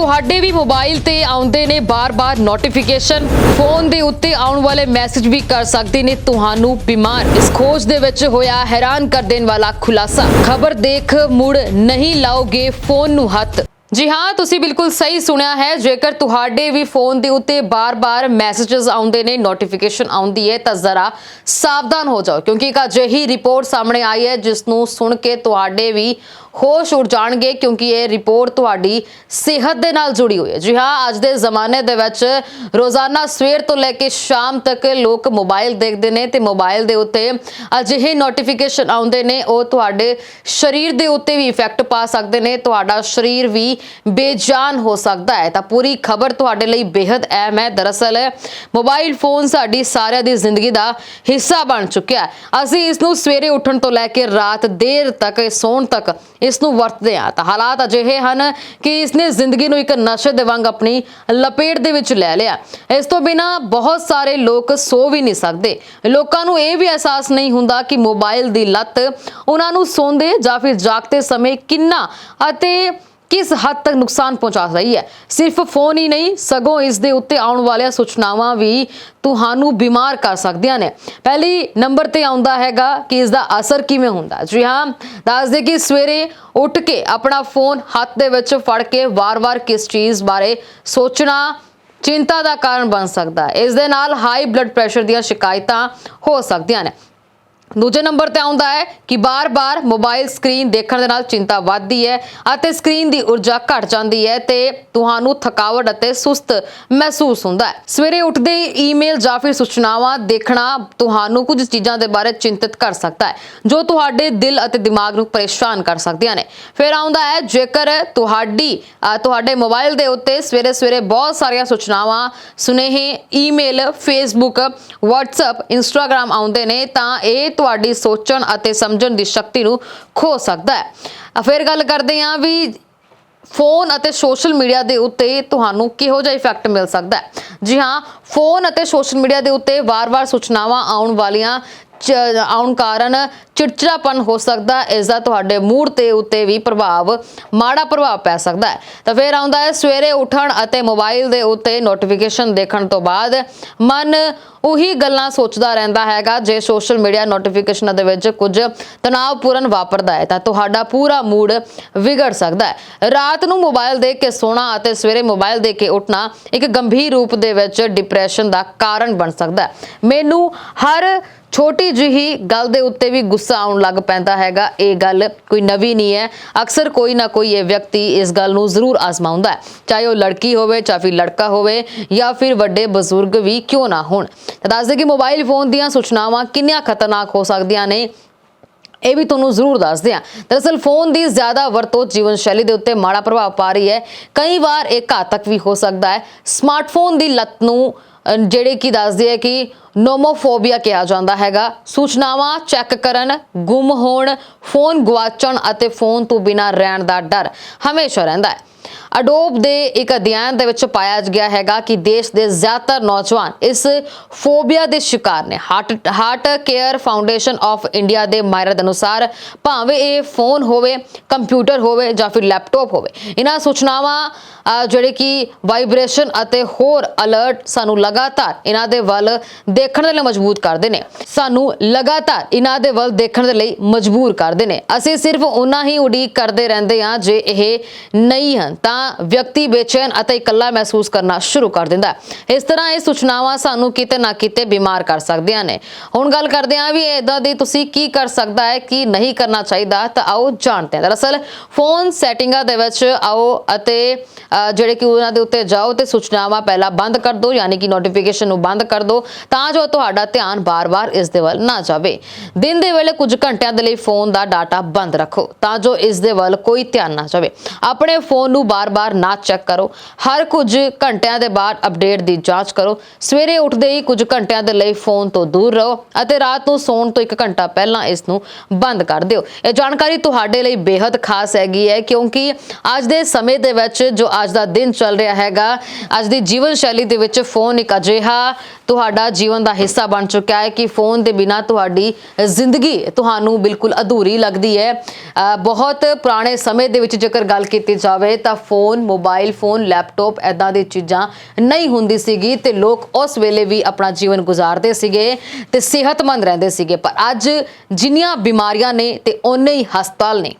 ਤੁਹਾਡੇ ਵੀ ਮੋਬਾਈਲ ਤੇ ਆਉਂਦੇ ਨੇ, ਬਾਰ-ਬਾਰ ਨੋਟੀਫਿਕੇਸ਼ਨ ਫੋਨ ਦੇ ਉੱਤੇ ਆਉਣ ਵਾਲੇ ਮੈਸੇਜ ਵੀ ਕਰ ਸਕਦੇ ਨੇ, ਤੁਹਾਨੂੰ ਬਿਮਾਰ। ਇਸ ਖੋਜ ਦੇ ਵਿੱਚ ਹੋਇਆ ਹੈਰਾਨ ਕਰ ਦੇਣ ਵਾਲਾ ਖੁਲਾਸਾ। ਖਬਰ ਦੇਖ ਮੁੜ ਨਹੀਂ ਲਾਓਗੇ ਫੋਨ ਨੂੰ ਹੱਥ। ਜੀ ਹਾਂ, ਤੁਸੀਂ ਬਿਲਕੁਲ ਸਹੀ ਸੁਣਿਆ ਹੈ, ਜੇਕਰ ਤੁਹਾਡੇ ਵੀ ਫੋਨ ਦੇ ਉੱਤੇ ਬਾਰ-ਬਾਰ ਮੈਸੇजेस ਆਉਂਦੇ ਨੇ ਨੋਟੀਫਿਕੇਸ਼ਨ ਆਉਂਦੀ ਹੈ, ਤਾਂ ਜ਼ਰਾ ਸਾਵਧਾਨ ਹੋ ਜਾਓ, ਕਿਉਂਕਿ ਇੱਕ ਅਜਿਹੀ ਰਿਪੋਰਟ ਸਾਹਮਣੇ ਆਈ ਹੈ ਜਿਸ ਨੂੰ ਸੁਣ ਕੇ ਤੁਹਾਡੇ ਵੀ ਹੋਸ਼ ਉੱਡ ਜਾਣਗੇ ਕਿਉਂਕਿ ਇਹ ਰਿਪੋਰਟ ਤੁਹਾਡੀ ਸਿਹਤ ਦੇ ਨਾਲ ਜੁੜੀ ਹੋਈ ਹੈ। ਜੀ ਹਾਂ, ਅੱਜ ਦੇ ਜ਼ਮਾਨੇ ਦੇ ਵਿੱਚ ਰੋਜ਼ਾਨਾ ਸਵੇਰ ਤੋਂ ਲੈ ਕੇ ਸ਼ਾਮ ਤੱਕ ਲੋਕ ਮੋਬਾਈਲ ਦੇਖਦੇ ਨੇ ਤੇ ਮੋਬਾਈਲ ਦੇ ਉੱਤੇ ਅਜਿਹੇ ਨੋਟੀਫਿਕੇਸ਼ਨ ਆਉਂਦੇ ਨੇ, ਉਹ ਤੁਹਾਡੇ ਸਰੀਰ ਦੇ ਉੱਤੇ ਵੀ ਇਫੈਕਟ ਪਾ ਸਕਦੇ ਨੇ, ਤੁਹਾਡਾ ਸਰੀਰ ਵੀ ਬੇਜਾਨ ਹੋ ਸਕਦਾ ਹੈ। ਤਾਂ ਪੂਰੀ ਖਬਰ ਤੁਹਾਡੇ ਲਈ ਬੇहद ਅਹਿਮ ਹੈ। ਦਰਅਸਲ, ਮੋਬਾਈਲ ਫੋਨ ਸਾਡੀ ਸਾਰਿਆਂ ਦੀ ਜ਼ਿੰਦਗੀ ਦਾ ਹਿੱਸਾ ਬਣ ਚੁੱਕਿਆ ਹੈ। ਅਸੀਂ ਇਸ ਨੂੰ ਸਵੇਰੇ ਉੱਠਣ ਤੋਂ ਲੈ ਕੇ ਰਾਤ ਦੇਰ ਤੱਕ, ਸੌਣ ਤੱਕ ਇਸ ਨੂੰ ਵਰਤਦੇ ਆ। ਤਾਂ ਹਾਲਾਤ ਅਜਿਹੇ ਹਨ ਕਿ ਇਸ ਨੇ ਜ਼ਿੰਦਗੀ ਨੂੰ ਇੱਕ ਨਸ਼ੇ ਦੇ ਵਾਂਗ ਆਪਣੀ ਲਪੇਟ ਦੇ ਵਿੱਚ ਲੈ ਲਿਆ। ਇਸ ਤੋਂ ਬਿਨਾ ਬਹੁਤ ਸਾਰੇ ਲੋਕ ਸੋ ਵੀ ਨਹੀਂ ਸਕਦੇ। ਲੋਕਾਂ ਨੂੰ ਇਹ ਵੀ ਅਹਿਸਾਸ ਨਹੀਂ ਹੁੰਦਾ ਕਿ ਮੋਬਾਈਲ ਦੀ ਲਤ ਉਹਨਾਂ ਨੂੰ ਸੌਂਦੇ ਜਾਂ ਫਿਰ ਜਾਗਦੇ ਸਮੇਂ ਕਿੰਨਾ ਅਤੇ ਕਿਸ ਹੱਦ ਤੱਕ ਨੁਕਸਾਨ ਪਹੁੰਚਾ ਰਹੀ ਹੈ? ਸਿਰਫ ਫੋਨ ਹੀ ਨਹੀਂ, ਸਗੋਂ ਇਸ ਦੇ ਉੱਤੇ ਆਉਣ ਵਾਲੀਆਂ ਸੂਚਨਾਵਾਂ ਵੀ ਤੁਹਾਨੂੰ ਬਿਮਾਰ ਕਰ ਸਕਦੀਆਂ ਨੇ। ਪਹਿਲੀ ਨੰਬਰ ਤੇ ਆਉਂਦਾ ਹੈਗਾ ਕਿ ਇਸ ਦਾ ਅਸਰ ਕਿਵੇਂ ਹੁੰਦਾ ਜੀ ਹਾਂ, ਦੱਸਦੇ ਕਿ ਸਵੇਰੇ ਉੱਠ ਕੇ ਆਪਣਾ ਫੋਨ ਹੱਥ ਦੇ ਵਿੱਚ ਫੜ ਕੇ ਵਾਰ-ਵਾਰ ਕਿਸ ਚੀਜ਼ ਬਾਰੇ ਸੋਚਣਾ ਚਿੰਤਾ ਦਾ ਕਾਰਨ ਬਣ ਸਕਦਾ ਹੈ। ਇਸ ਦੇ ਨਾਲ ਹਾਈ ਬਲੱਡ ਪ੍ਰੈਸ਼ਰ ਦੀਆਂ ਸ਼ਿਕਾਇਤਾਂ ਹੋ ਸਕਦੀਆਂ ਨੇ। ਦੂਜੇ ਨੰਬਰ ਤੇ ਆਉਂਦਾ ਹੈ ਕਿ ਬਾਰ-ਬਾਰ ਮੋਬਾਈਲ ਸਕਰੀਨ ਦੇਖਣ ਦੇ ਨਾਲ ਚਿੰਤਾ ਵੱਧਦੀ ਹੈ ਅਤੇ ਸਕਰੀਨ ਦੀ ਊਰਜਾ ਘਟ ਜਾਂਦੀ ਹੈ ਤੇ ਤੁਹਾਨੂੰ ਥਕਾਵਟ ਅਤੇ ਸੁਸਤ ਮਹਿਸੂਸ ਹੁੰਦਾ ਹੈ। ਸਵੇਰੇ ਉੱਠਦੇ ਹੀ ਈਮੇਲ ਜਾਂ ਫਿਰ ਸੂਚਨਾਵਾਂ ਦੇਖਣਾ ਤੁਹਾਨੂੰ ਕੁਝ ਚੀਜ਼ਾਂ ਦੇ ਬਾਰੇ ਚਿੰਤਤ ਕਰ ਸਕਦਾ ਹੈ, ਜੋ ਤੁਹਾਡੇ ਦਿਲ ਅਤੇ ਦਿਮਾਗ ਨੂੰ ਪਰੇਸ਼ਾਨ ਕਰ ਸਕਦੀਆਂ ਨੇ। ਫਿਰ ਆਉਂਦਾ ਹੈ, ਜੇਕਰ ਤੁਹਾਡੀ ਤੁਹਾਡੇ ਮੋਬਾਈਲ ਦੇ ਉੱਤੇ ਸਵੇਰੇ-ਸਵੇਰੇ ਬਹੁਤ ਸਾਰੀਆਂ ਸੂਚਨਾਵਾਂ, ਸੁਨੇਹੇ, ਈਮੇਲ, ਫੇਸਬੁੱਕ WhatsApp Instagram ਆਉਂਦੇ ਨੇ, ਤਾਂ ਇਹ ਤੁਹਾਡੀ ਸੋਚਣ ਅਤੇ ਸਮਝਣ ਦੀ ਸ਼ਕਤੀ ਨੂੰ ਖੋ ਸਕਦਾ ਹੈ। ਅ, ਫਿਰ ਗੱਲ ਕਰਦੇ ਹਾਂ ਵੀ ਫੋਨ ਅਤੇ ਸੋਸ਼ਲ ਮੀਡੀਆ ਦੇ ਉੱਤੇ ਤੁਹਾਨੂੰ ਕਿਹੋ ਜਿਹਾ ਇਫੈਕਟ ਮਿਲ ਸਕਦਾ ਹੈ। ਜੀ ਹਾਂ ਫੋਨ ਅਤੇ ਸੋਸ਼ਲ ਮੀਡੀਆ ਦੇ ਉੱਤੇ ਵਾਰ-ਵਾਰ ਸੂਚਨਾਵਾਂ ਆਉਣ ਵਾਲੀਆਂ ਆਉਣ ਕਾਰਨ ਚਿੜਚਿੜਾਪਨ ਹੋ ਸਕਦਾ ਹੈ। ਇਸ ਦਾ ਤੁਹਾਡੇ ਮੂਡ ਤੇ ਉੱਤੇ ਵੀ ਪ੍ਰਭਾਵ, ਮਾੜਾ ਪ੍ਰਭਾਵ ਪੈ ਸਕਦਾ ਹੈ ਤਾਂ ਫਿਰ ਆਉਂਦਾ ਹੈ, ਸਵੇਰੇ ਉੱਠਣ ਅਤੇ ਮੋਬਾਈਲ ਦੇ ਉੱਤੇ ਨੋਟੀਫਿਕੇਸ਼ਨ ਦੇਖਣ ਤੋਂ ਬਾਅਦ ਮਨ ਉਹੀ ਗੱਲਾਂ ਸੋਚਦਾ ਰਹਿੰਦਾ ਹੈਗਾ, ਜੇ ਸੋਸ਼ਲ ਮੀਡੀਆ ਨੋਟੀਫਿਕੇਸ਼ਨਾਂ ਦੇ ਵਿੱਚ ਕੁਝ ਤਣਾਅਪੂਰਨ ਵਾਪਰਦਾ ਹੈ, ਤਾਂ ਤੁਹਾਡਾ ਪੂਰਾ ਮੂਡ ਵਿਗੜ ਸਕਦਾ ਹੈ ਰਾਤ ਨੂੰ ਮੋਬਾਈਲ ਦੇਖ ਕੇ ਸੋਣਾ ਅਤੇ ਸਵੇਰੇ ਮੋਬਾਈਲ ਦੇਖ ਕੇ ਉੱਠਣਾ ਇੱਕ ਗੰਭੀਰ ਰੂਪ ਦੇ ਵਿੱਚ ਡਿਪਰੈਸ਼ਨ ਦਾ ਕਾਰਨ ਬਣ ਸਕਦਾ ਹੈ ਮੈਨੂੰ ਹਰ ਛੋਟੀ ਜਿਹੀ ਗੱਲ ਦੇ ਉੱਤੇ ਵੀ ਗੁੱਸਾ ਆਉਣ ਲੱਗ ਪੈਂਦਾ ਹੈਗਾ। ਇਹ ਗੱਲ ਕੋਈ ਨਵੀਂ ਨਹੀਂ ਹੈ। ਅਕਸਰ ਕੋਈ ਨਾ ਕੋਈ ਇਹ ਵਿਅਕਤੀ ਇਸ ਗੱਲ ਨੂੰ ਜ਼ਰੂਰ ਆਜ਼ਮਾਉਂਦਾ ਹੈ। ਚਾਹੇ ਉਹ ਲੜਕੀ ਹੋਵੇ, ਚਾਹੇ ਫਿਰ ਲੜਕਾ ਹੋਵੇ, ਜਾਂ ਫਿਰ ਵੱਡੇ ਬਜ਼ੁਰਗ ਵੀ ਕਿਉਂ ਨਾ ਹੋਣ। ਤਾਂ ਦੱਸਦੇ ਕਿ ਮੋਬਾਈਲ ਫੋਨ ਦੀਆਂ ਸੂਚਨਾਵਾਂ ਕਿੰਨੀਆਂ ਖਤਰਨਾਕ ਹੋ ਸਕਦੀਆਂ ਨੇ, ਇਹ ਵੀ ਤੁਹਾਨੂੰ ਜ਼ਰੂਰ ਦੱਸਦੇ ਹਾਂ। ਦਰਅਸਲ ਫੋਨ ਦੀ ਜ਼ਿਆਦਾ ਵਰਤੋਂ ਜੀਵਨ ਸ਼ੈਲੀ ਦੇ ਉੱਤੇ ਮਾੜਾ ਪ੍ਰਭਾਵ ਪਾ ਰਹੀ ਹੈ। ਕਈ ਵਾਰ ਇਹ ਘਾਤਕ ਵੀ ਹੋ ਸਕਦਾ ਹੈ। ਸਮਾਰਟਫੋਨ ਦੀ ਲਤ ਨੂੰ ਜਿਹੜੇ ਕੀ ਦੱਸਦੇ ਹੈ ਕਿ ਨੋਮੋਫੋਬੀਆ ਕਿਹਾ ਜਾਂਦਾ ਹੈਗਾ। ਸੂਚਨਾਵਾਂ ਚੈੱਕ ਕਰਨ, ਗੁੰਮ ਹੋਣ, ਫੋਨ ਗਵਾਚਣ ਅਤੇ ਫੋਨ ਤੋਂ ਬਿਨਾਂ ਰਹਿਣ ਦਾ ਡਰ ਹਮੇਸ਼ਾ ਰਹਿੰਦਾ ਹੈ। ਅਡੋਬ ਦੇ ਇੱਕ ਅਧਿਐਨ ਦੇ ਵਿੱਚ ਪਾਇਆ ਗਿਆ ਹੈਗਾ ਕਿ ਦੇਸ਼ ਦੇ ਜ਼ਿਆਦਾਤਰ ਨੌਜਵਾਨ ਇਸ ਫੋਬੀਆ ਦੇ ਸ਼ਿਕਾਰ ਨੇ। Heart heart care foundation of India ਦੇ ਮਾਇਰਦ ਅਨੁਸਾਰ ਭਾਵੇਂ ਇਹ ਫੋਨ ਹੋਵੇ, ਕੰਪਿਊਟਰ ਹੋਵੇ ਜਾਂ ਫਿਰ ਲੈਪਟਾਪ ਹੋਵੇ। ਇਹਨਾਂ ਸੂਚਨਾਵਾਂ ਜਿਹੜੇ ਕਿ ਵਾਈਬ੍ਰੇਸ਼ਨ ਅਤੇ ਹੋਰ ਅਲਰਟ ਸਾਨੂੰ ਲਗਾਤਾਰ ਇਹਨਾਂ ਦੇ ਵੱਲ ਦੇਖਣ ਦੇ ਲਈ ਮਜਬੂਰ ਕਰਦੇ ਨੇ। ਸਾਨੂੰ ਲਗਾਤਾਰ ਇਹਨਾਂ ਦੇ ਵੱਲ ਦੇਖਣ ਦੇ ਲਈ ਮਜਬੂਰ ਕਰਦੇ ਨੇ। ਅਸੀਂ ਸਿਰਫ ਉਹਨਾਂ ਹੀ ਉਡੀਕ ਕਰਦੇ ਰਹਿੰਦੇ ਹਾਂ ਜੇ ਇਹ ਨਹੀਂ ਹਨ ਤਾਂ ਵਿਅਕਤੀ ਬੇਚੈਨ ਅਤੇ ਇਕੱਲਾ ਮਹਿਸੂਸ ਕਰਨਾ ਸ਼ੁਰੂ ਕਰ ਦਿੰਦਾ ਇਸ ਤਰ੍ਹਾਂ ਇਹ ਸੂਚਨਾਵਾਂ ਸਾਨੂੰ ਕਿਤੇ ਨਾ ਕਿਤੇ ਬਿਮਾਰ ਕਰ ਸਕਦੀਆਂ ਨੇ। ਹੁਣ ਗੱਲ ਕਰਦੇ ਹਾਂ ਵੀ ਇਦਾਂ ਦੀ ਤੁਸੀਂ ਕੀ ਕਰ ਸਕਦਾ ਹੈ ਕੀ ਨਹੀਂ ਕਰਨਾ ਚਾਹੀਦਾ ਤਾਂ ਆਓ ਜਾਣਦੇ ਹਾਂ। ਦਰਅਸਲ ਫੋਨ ਸੈਟਿੰਗਾਂ ਦੇ ਵਿੱਚ ਆਓ ਅਤੇ ਅ, ਜਿਹੜੇ ਕਿ ਉਹਨਾਂ ਦੇ ਉੱਤੇ ਜਾਓ ਤੇ ਸੂਚਨਾਵਾਂ ਪਹਿਲਾਂ ਬੰਦ ਕਰ ਦਿਓ ਯਾਨੀ ਕਿ ਨੋਟੀਫਿਕੇਸ਼ਨ ਨੂੰ ਬੰਦ ਕਰ ਦਿਓ ਤਾਂ ਜੋ ਤੁਹਾਡਾ ਧਿਆਨ ਬਾਰ-ਬਾਰ ਇਸ ਦੇ ਵੱਲ ਨਾ ਜਾਵੇ। ਦਿਨ ਦੇ ਵੇਲੇ ਕੁਝ ਘੰਟਿਆਂ ਦੇ ਲਈ ਫੋਨ ਦਾ ਡਾਟਾ ਬੰਦ ਰੱਖੋ ਤਾਂ ਜੋ ਇਸ ਦੇ ਵੱਲ ਕੋਈ ਧਿਆਨ ਨਾ ਜਾਵੇ। ਆਪਣੇ ਫੋਨ ਨੂੰ ਬਾਰ-ਬਾਰ ਨਾ ਚੈੱਕ ਕਰੋ। ਹਰ ਕੁਝ ਘੰਟਿਆਂ ਦੇ ਬਾਅਦ ਅਪਡੇਟ ਦੀ ਜਾਂਚ ਕਰੋ। ਸਵੇਰੇ ਉੱਠਦੇ ਹੀ ਕੁਝ ਘੰਟਿਆਂ ਦੇ ਲਈ ਫੋਨ ਤੋਂ ਦੂਰ ਰਹੋ ਅਤੇ ਰਾਤ ਨੂੰ ਸੌਣ ਤੋਂ 1 ਘੰਟਾ ਪਹਿਲਾਂ ਇਸ ਨੂੰ ਬੰਦ ਕਰ ਦਿਓ। ਇਹ ਜਾਣਕਾਰੀ ਤੁਹਾਡੇ ਲਈ ਬੇहद ਖਾਸ ਹੈਗੀ ਹੈ ਕਿਉਂਕਿ ਅੱਜ ਦੇ ਸਮੇਂ ਦੇ ਵਿੱਚ ਜੋ ਅੱਜ ਦਾ ਦਿਨ ਚੱਲ ਰਿਹਾ ਹੈਗਾ, ਅੱਜ ਦੀ ਜੀਵਨ ਸ਼ੈਲੀ ਦੇ ਵਿੱਚ ਫੋਨ ਇੱਕ ਅਜਿਹਾ ਤੁਹਾਡਾ ਜੀਵਨ ਦਾ ਹਿੱਸਾ ਬਣ ਚੁੱਕਿਆ ਹੈ ਕਿ ਫੋਨ ਦੇ ਬਿਨਾ ਤੁਹਾਡੀ ਜ਼ਿੰਦਗੀ ਤੁਹਾਨੂੰ ਬਿਲਕੁਲ ਅਧੂਰੀ ਲੱਗਦੀ ਹੈ। ਬਹੁਤ ਪੁਰਾਣੇ ਸਮੇਂ ਦੇ ਵਿੱਚ ਜੇਕਰ ਗੱਲ ਕੀਤੀ ਜਾਵੇ ਤਾਂ ਫੋਨ, ਮੋਬਾਈਲ ਫੋਨ, ਲੈਪਟਾਪ ਐਦਾਂ ਦੀ ਚੀਜ਼ਾਂ ਨਹੀਂ ਹੁੰਦੀ ਸੀਗੀ ਤੇ ਲੋਕ ਉਸ ਵੇਲੇ ਵੀ ਆਪਣਾ ਜੀਵਨ ਗੁਜ਼ਾਰਦੇ ਸੀਗੇ ਤੇ ਸਿਹਤਮੰਦ ਰਹਿੰਦੇ ਸੀਗੇ। ਪਰ ਅੱਜ ਜਿੰਨੀਆਂ ਬਿਮਾਰੀਆਂ ਨੇ ਤੇ ਓਨੇ ਹੀ ਹਸਪਤਾਲ ਨੇ।